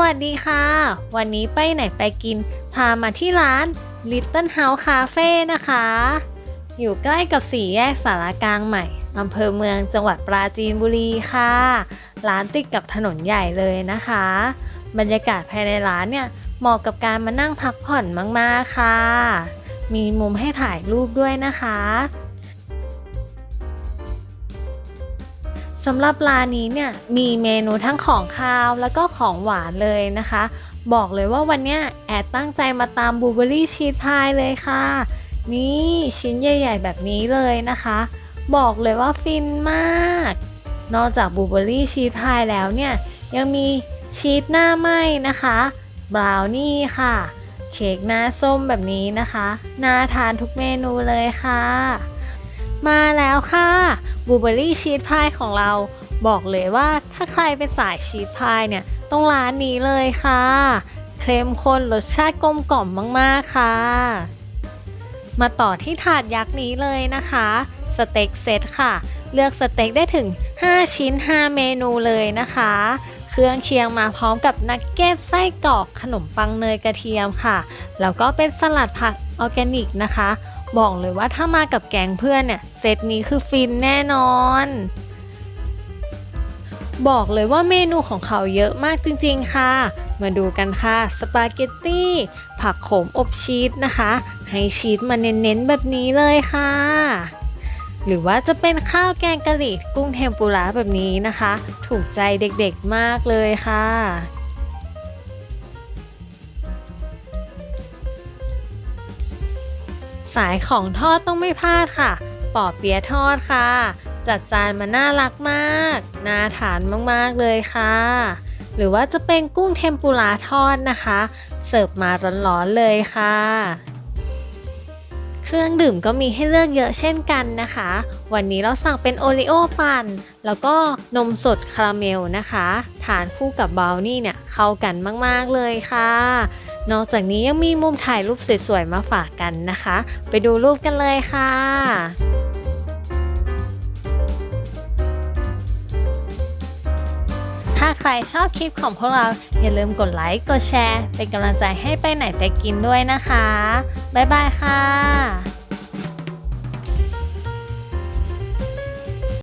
วัสดีค่ะ วันนี้ไปไหนไปกิน พามาที่ร้าน Little House Cafe นะคะ อยู่ใกล้กับสี่แยกสารกลางใหม่อำเภอเมืองจังหวัดปราจีนบุรีค่ะ ร้านติดกับถนนใหญ่เลยนะคะ บรรยากาศภายในร้านเนี่ยเหมาะกับการมานั่งพักผ่อนมากๆค่ะ มีมุมให้ถ่ายรูปด้วยนะคะ สำหรับร้านนี้เนี่ยมีเมนูทั้งของคาวแล้วก็ของหวานเลยนะคะ บอกเลยว่าวันนี้แอดตั้งใจมาตามบลูเบอรี่ชีสพายเลยค่ะ นี่ชิ้นใหญ่ ๆ แบบนี้เลยนะคะ บอกเลยว่าฟินมาก นอกจากบลูเบอรี่ชีสพายแล้วเนี่ยยังมีชีสหน้าไหมนะคะบราวนี่ค่ะ เค้กหน้าส้มแบบนี้นะคะ น่าทานทุกเมนูเลยค่ะ มาแล้วค่ะบูเบอรี่ชีสพายของเรา บอกเลยว่าถ้าใครเป็นสายชีสพายเนี่ยต้องร้านนี้เลยค่ะ เคลมข้นรสชาติกลมกล่อมมากๆค่ะ มาต่อที่ถาดยักษ์นี้เลยนะคะ สเต็กเซตค่ะ เลือกสเต็กได้ถึง 5 ชิ้น 5 เมนูเลยนะคะ เครื่องเคียงมาพร้อมกับนักเก็ตไส้กรอกขนมปังเนยกระเทียมค่ะ แล้วก็เป็นสลัดผักออร์แกนิกนะคะ บอกเลยว่าถ้ามากับแกงเพื่อนเนี่ยเซตนี้คือฟินแน่นอน บอกเลยว่าเมนูของเขาเยอะมากจริงๆค่ะ มาดูกันค่ะ สปาเกตตี้ ผักโขมอบชีสนะคะ ให้ชีสมาเน้นๆแบบนี้เลยค่ะหรือว่าจะเป็นข้าวแกงกะหรี่กุ้งเทมปุระแบบนี้นะคะ ถูกใจเด็กๆมากเลยค่ะ สายของทอดต้องไม่พลาดค่ะ ปอเปี๊ยะทอดค่ะ จัดจานมาน่ารักมาก น่าทานมากๆเลยค่ะ หรือว่าจะเป็นกุ้งเทมปุระทอดนะคะ เสิร์ฟมาร้อนๆเลยค่ะ เครื่องดื่มก็มีให้เลือกเยอะเช่นกันนะคะ วันนี้เราสั่งเป็นโอริโอปั่น แล้วก็นมสดคาราเมลนะคะ ทานคู่กับบราวนี่เนี่ยเข้ากันมากๆเลยค่ะ นอกจากนี้ยังมีมุมถ่ายรูปสวยๆมาฝากกันนะคะ ไปดูรูปกันเลยค่ะถ้าใครชอบคลิปของพวกเราอย่าลืมกดไลค์ กดแชร์ เป็นกำลังใจให้ไปไหนไปกินด้วยนะคะ บ๊ายบายค่ะ